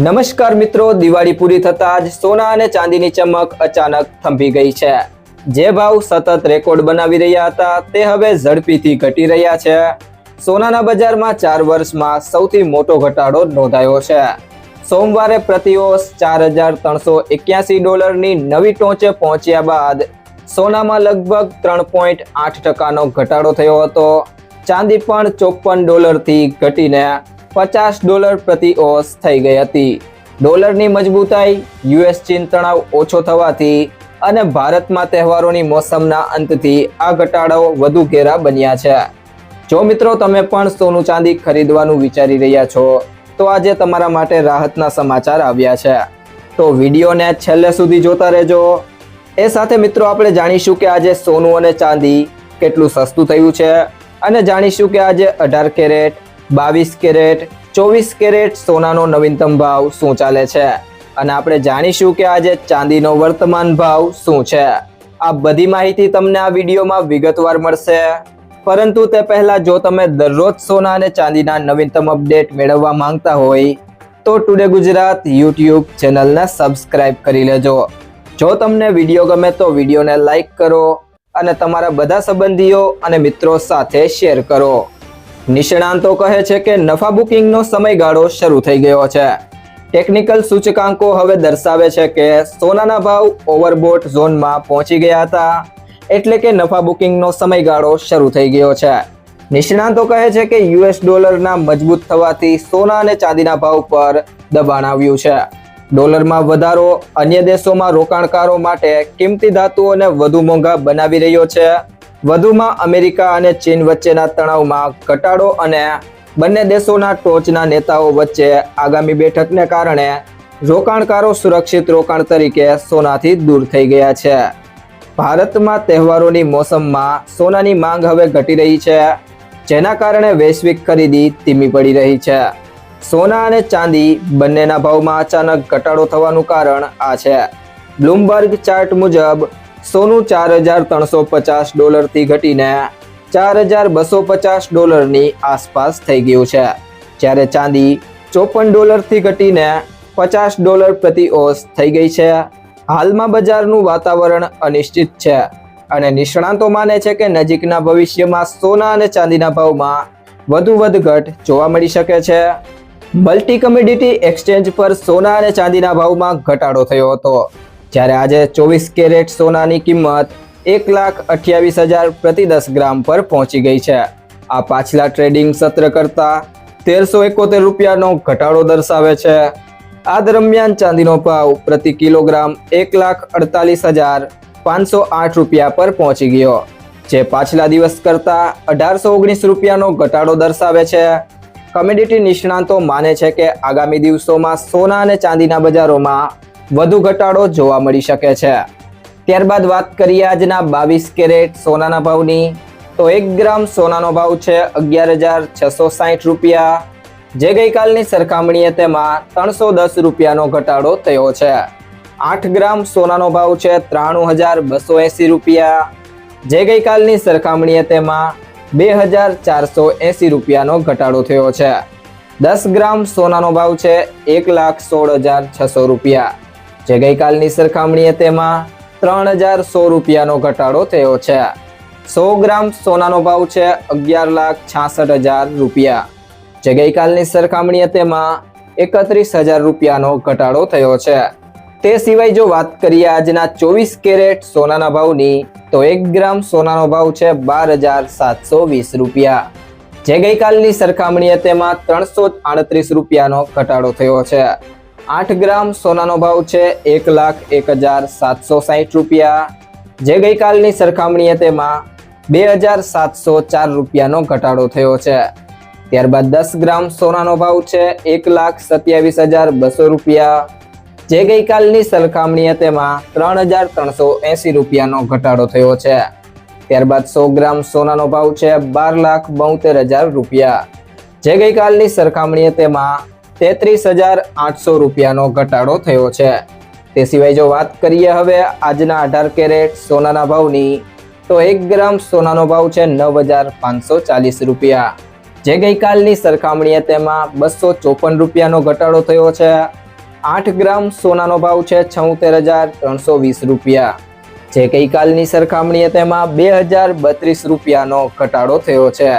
નમસ્કાર મિત્રો, દિવાળી પૂરી થતાં જ સોના અને ચાંદીની ચમક અચાનક થંભી ગઈ છે. જે ભાવ સતત રેકોર્ડ બનાવી રહ્યા હતા, તે હવે ઝડપીથી ઘટી રહ્યા છે. સોનાના બજારમાં ચાર વર્ષમાં સૌથી મોટો ઘટાડો નોંધાયો છે. સોમવારે પ્રતિઓસ ચાર હજાર ત્રણસો એક્યાસી ડોલરની નવી ટોચે પહોંચ્યા બાદ સોનામાં લગભગ ત્રણ પોઈન્ટ આઠ ટકાનો ઘટાડો થયો હતો. ચાંદી પણ ચોપન ડોલરથી ઘટીને પચાસ ડોલર પ્રતિ ઓસ થઈ ગઈ હતી. ડોલરની મજબૂતાઈ યુએસ ચીન તણાવ ઓછો થવાથી અને ભારતમાં તહેવારોની મોસમના અંતથી આ ઘટાડાઓ વધુ ઘેરા બન્યા છે. જો મિત્રો તમે પણ સોનું ચાંદી ખરીદવાનું વિચારી રહ્યા છો, તો આજે તમારા માટે રાહતના સમાચાર આવ્યા છે. તો વિડીયોને છેલ્લે સુધી જોતા રહેજો. એ સાથે મિત્રો આપણે જાણીશું કે આજે સોનું અને ચાંદી કેટલું સસ્તું થયું છે અને જાણીશું કે આજે અઢાર કેરેટ બાવીસ કેરેટ, ચોવીસ કેરેટ સોનાનો નવીનતમ ભાવ શું ચાલે છે? અને આપણે જાણીશું કે આજે ચાંદીનો વર્તમાન ભાવ શું છે. આ બધી માહિતી તમને આ વિડીયોમાં વિગતવાર મળશે. પરંતુ તે પહેલા જો તમે દરરોજ સોના અને ચાંદીના નવીનતમ અપડેટ મેળવવા માંગતા હોય, તો ટુડે ગુજરાત યુટ્યુબ ચેનલને સબસ્ક્રાઇબ કરી લેજો. જો તમને વીડિયો ગમે તો વિડીયોને લાઇક કરો અને તમારા બધા સંબંધીઓ અને મિત્રો સાથે શેર કરો. નિષ્ણાંતો કહે છે કે નફા બુકિંગનો સમયગાળો શરૂ થઈ ગયો છે. ટેકનિકલ સૂચકાંકો હવે દર્શાવે છે કે સોનાના ભાવ ઓવરબોટ ઝોનમાં પહોંચી ગયા હતા, એટલે કે નફા બુકિંગનો સમયગાળો શરૂ થઈ ગયો છે. નિષ્ણાંતો કહે છે કે યુએસ ડોલરના મજબૂત થવાથી સોના અને ચાંદીના ભાવ પર દબાણ આવ્યું છે. ડોલરમાં વધારો અન્ય દેશોમાં રોકાણકારો માટે કિંમતી ધાતુઓને વધુ મોંઘા બનાવી રહ્યો છે. વધુમાં અમેરિકા અને ચીન વચ્ચેના તણાવમાં ઘટાડો અને બંને દેશોના ટોચના નેતાઓ વચ્ચે આગામી બેઠકને કારણે રોકાણકારો સુરક્ષિત રોકાણ તરીકે સોનાથી દૂર થઈ ગયા છે. ભારતમાં તહેવારોની મોસમમાં સોનાની માંગ હવે ઘટી રહી છે, જેના કારણે વૈશ્વિક ખરીદી ધીમી પડી રહી છે. સોના અને ચાંદી બંનેના ભાવમાં અચાનક ઘટાડો થવાનું કારણ આ છે. બ્લુમબર્ગ ચાર્ટ મુજબ સોનું ચાર હજાર ત્રણસો પચાસ ડોલરથી ઘટીને ચાર હજાર બસો પચાસ ડોલરની આસપાસ થઈ ગયું છે. જ્યારે ચાંદી ચોપન ડોલરથી ઘટીને પચાસ ડોલર પ્રતિ ઓસ થઈ ગઈ છે. હાલમાં બજારનું વાતાવરણ અનિશ્ચિત છે અને નિષ્ણાંતો માને છે કે નજીકના ભવિષ્યમાં સોના અને ચાંદીના ભાવમાં વધુ વધઘટ જોવા મળી શકે છે. મલ્ટી કમ્યુડિટી એક્સચેન્જ પર સોના અને ચાંદીના ભાવમાં ઘટાડો થયો હતો. જ્યારે આજે ચોવીસ કેરેટ સોનાની કિંમત એક લાખ અઠ્યાવીસ હજાર પ્રતિ દસ ગ્રામ પર પહોંચી ગઈ છે. આ પાછલા ટ્રેડિંગ સત્ર કરતા તેરસો એકોતેર રૂપિયાનો ઘટાડો દર્શાવે છે. આ દરમિયાન ચાંદીનો ભાવ પ્રતિ કિલોગ્રામ એક લાખ અડતાલીસ હજાર પાંચસો આઠ રૂપિયા પર પહોંચી ગયો. જે પાછલા દિવસ કરતા અઢારસો ઓગણીસ રૂપિયાનો ઘટાડો દર્શાવે છે. કમોડિટી નિષ્ણાંતો માને છે કે આગામી દિવસોમાં સોના અને ચાંદીના બજારોમાં વધુ ઘટાડો જોવા મળી શકે છે. ત્યારબાદ વાત કરીએ આજના બાવીસ કેરેટ સોનાના ભાવની. તો એક ગ્રામ સોનાનો ભાવ છે અગિયાર હજાર છસો સાહીઠ રૂપિયા. જે ગઈકાલની સરખામણીએ તેમાં ત્રણસો દસ રૂપિયાનો ઘટાડો થયો છે. આઠ ગ્રામ સોનાનો ભાવ છે ત્રાણું હજાર બસો એંસી રૂપિયા. જે ગઈકાલની સરખામણીએ તેમાં બે હજાર ચારસો એંસી રૂપિયાનો ઘટાડો થયો છે. દસ ગ્રામ સોનાનો ભાવ છે એક લાખ સોળ હજાર છસો રૂપિયા. જે ગઈકાલની સરખામણીએ તેમાં ત્રણ હજાર સો રૂપિયાનો ઘટાડો થયો છે. સો ગ્રામ સોનાનો ભાવ છે અગિયાર લાખ છાસઠ હજાર રૂપિયા. જે ગઈકાલની સરખામણીએ તેમાં એકત્રીસ હજાર રૂપિયાનો ઘટાડો થયો છે. તે સિવાય જો વાત કરીએ આજના ચોવીસ કેરેટ સોનાના ભાવની, તો એક ગ્રામ સોનાનો ભાવ છે બાર હજાર સાતસો વીસ રૂપિયા. જે ગઈકાલની સરખામણીએ તેમાં ત્રણસો આડત્રીસ રૂપિયાનો ઘટાડો થયો છે. આઠ ગ્રામ સોનાનો ભાવ છે એક લાખ એક હજાર સાતસો સાહીઠ રૂપિયા. જે ગઈકાલની સરખામણીએ તેમાં બે હજાર સાતસો ચાર રૂપિયાનો ઘટાડો થયો છે. ત્યારબાદ દસ ગ્રામ સોનાનો ભાવ છે એક લાખ સત્યાવીસ હજાર બસો રૂપિયા. જે ગઈકાલની સરખામણીએ તેમાં ત્રણ હજાર ત્રણસો એંસી રૂપિયાનો ઘટાડો થયો છે. ત્યારબાદ સો ગ્રામ સોનાનો ભાવ છે બાર લાખ બોતેર હજાર રૂપિયા. જે ગઈકાલની સરખામણીએ તેમાં તેત્રીસ હજાર આઠસો રૂપિયાનો ઘટાડો થયો છે. તે સિવાય જો વાત કરીએ હવે આજના અઢાર કેરેટ સોનાના ભાવની, તો એક ગ્રામ સોનાનો ભાવ છે નવ હજાર પાંચસો ચાલીસ રૂપિયા. જે ગઈકાલની સરખામણીએ તેમાં બસો ચોપન રૂપિયાનો ઘટાડો થયો છે. આઠ ગ્રામ સોનાનો ભાવ છે છોતેર હજાર ત્રણસો વીસ રૂપિયા. જે ગઈકાલની સરખામણીએ તેમાં બે હજાર બત્રીસ રૂપિયાનો ઘટાડો થયો છે.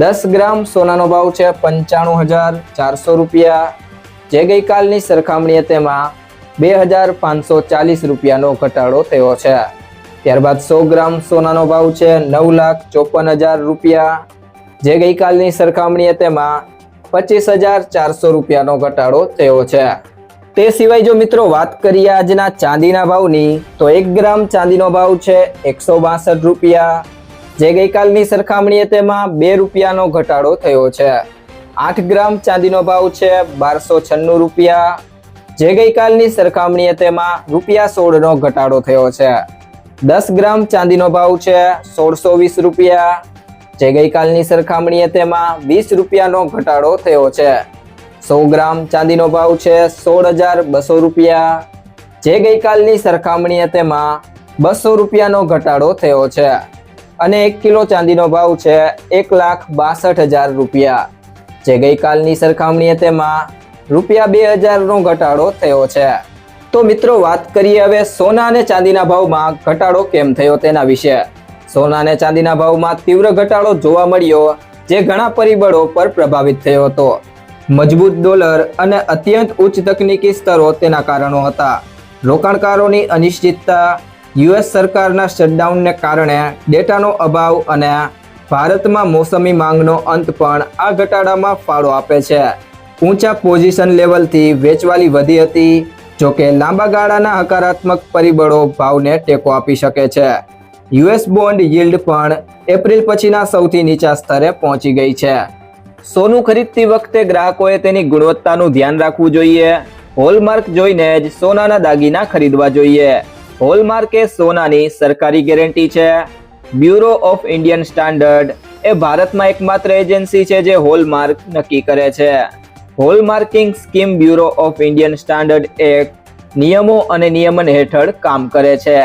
દસ ગ્રામ સોનાનો ભાવ છે પંચાણું હજાર ચારસો રૂપિયા. જે ગઈકાલની સરખામણીએ તેમાં બે હજાર પાંચસો ચાલીસ રૂપિયાનો ઘટાડો થયો છે. ત્યારબાદ સો ગ્રામ સોનાનો ભાવ છે નવ લાખ ચોપન હજાર રૂપિયા. જે ગઈકાલની સરખામણીએ તેમાં પચીસ હજાર ચારસો રૂપિયાનો ઘટાડો થયો છે. તે સિવાય જો મિત્રો વાત કરીએ આજના ચાંદીના ભાવની, તો એક ગ્રામ ચાંદીનો ભાવ છે એકસો બાસઠ રૂપિયા. જે ગઈકાલની સરખામણીએ તેમાં બે રૂપિયાનો ઘટાડો થયો છે. આઠ ગ્રામ ચાંદીનો ભાવ છે બારસો છન્નું રૂપિયા. જે ગઈકાલની સરખામણીએ તેમાં રૂપિયા સોળનો ઘટાડો થયો છે. દસ ગ્રામ ચાંદીનો ભાવ છે સોળસો વીસ રૂપિયા. જે ગઈકાલની સરખામણીએ તેમાં વીસ રૂપિયાનો ઘટાડો થયો છે. સો ગ્રામ ચાંદીનો ભાવ છે સોળ હજાર બસો રૂપિયા. જે ગઈકાલની સરખામણીએ તેમાં બસો રૂપિયાનો ઘટાડો થયો છે. અને એક કિલો ચાંદીનો ભાવ છે એક લાખ બાસઠ હજાર રૂપિયા. જે ગઈકાલની સરખામણીએ તેમાં રૂપિયા બે હજારનો ઘટાડો થયો છે. તો મિત્રો, વાત કરીએ હવે સોના અને ચાંદીના ભાવમાં ઘટાડો કેમ થયો તેના વિશે. સોના અને ચાંદીના ભાવમાં તીવ્ર ઘટાડો જોવા મળ્યો, જે ઘણા પરિબળો પર પ્રભાવિત થયો હતો. મજબૂત ડોલર અને અત્યંત ઉચ્ચ તકનીકી સ્તરો તેના કારણો હતા. રોકાણકારોની અનિશ્ચિતતા યુએસ સરકારના શટડાઉનને કારણે ડેટાનો અભાવ અને ભારતમાં મોસમી માંગનો અંત પણ આ ઘટાડામાં ફાળો આપે છે. ઊંચા પોઝિશન લેવલથી વેચવાલી વધી હતી જોકે લાંબા ગાળાના હકારાત્મક પરિબળો ભાવને ટેકો આપી શકે છે. યુએસ બોન્ડ yieldપણ એપ્રિલ પછીના સૌથી નીચા સ્તરે પહોંચી ગઈ છે. સોનું ખરીદતી વખતે ગ્રાહકોએ તેની ગુણવત્તાનું ધ્યાન રાખવું જોઈએ. હોલમાર્ક જોઈને જ સોનાના દાગીના ખરીદવા જોઈએ. હોલમાર્ક એ સોનાની સરકારી ગેરંટી છે. બ્યુરો ઓફ ઇન્ડિયન સ્ટાન્ડર્ડ એ ભારતમાં એકમાત્ર એજન્સી છે જે હોલમાર્ક નક્કી કરે છે. Hallmarking scheme bureau of Indian standard act નિયમો અને નિયમન હેઠળ કામ કરે છે.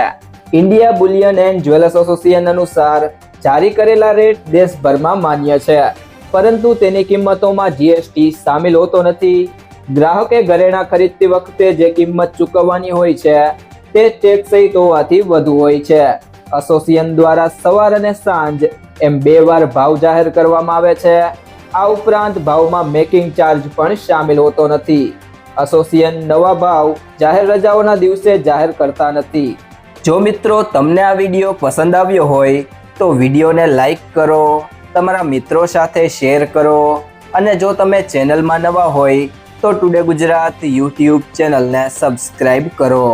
India bullion and jewellers association અનુસાર જારી કરેલા રેટ દેશભરમાં માન્ય છે. પરંતુ તેની કિંમતોમાં જીએસટી સામેલ હોતો નથી. ગ્રાહકે ઘરેણા ખરીદતી વખતે જે કિંમત ચૂકવવાની હોય છે તે ચેક સહિત હોવાથી વધુ હોય છે. એસોસિએશન દ્વારા સવાર અને સાંજ એમ બે વાર ભાવ જાહેર કરવામાં આવે છે. આ ઉપરાંત ભાવમાં મેકિંગ ચાર્જ પણ સામેલ હોતો નથી. એસોસિએશન નવા ભાવ જાહેર રજાઓના દિવસે જાહેર કરતા નથી. જો મિત્રો તમને આ વીડિયો પસંદ આવ્યો હોય, તો વિડીયોને લાઈક કરો, તમારા મિત્રો સાથે શેર કરો અને જો તમે ચેનલમાં નવા હોય, તો ટુડે ગુજરાત યુટ્યુબ ચેનલને સબસ્ક્રાઈબ કરો.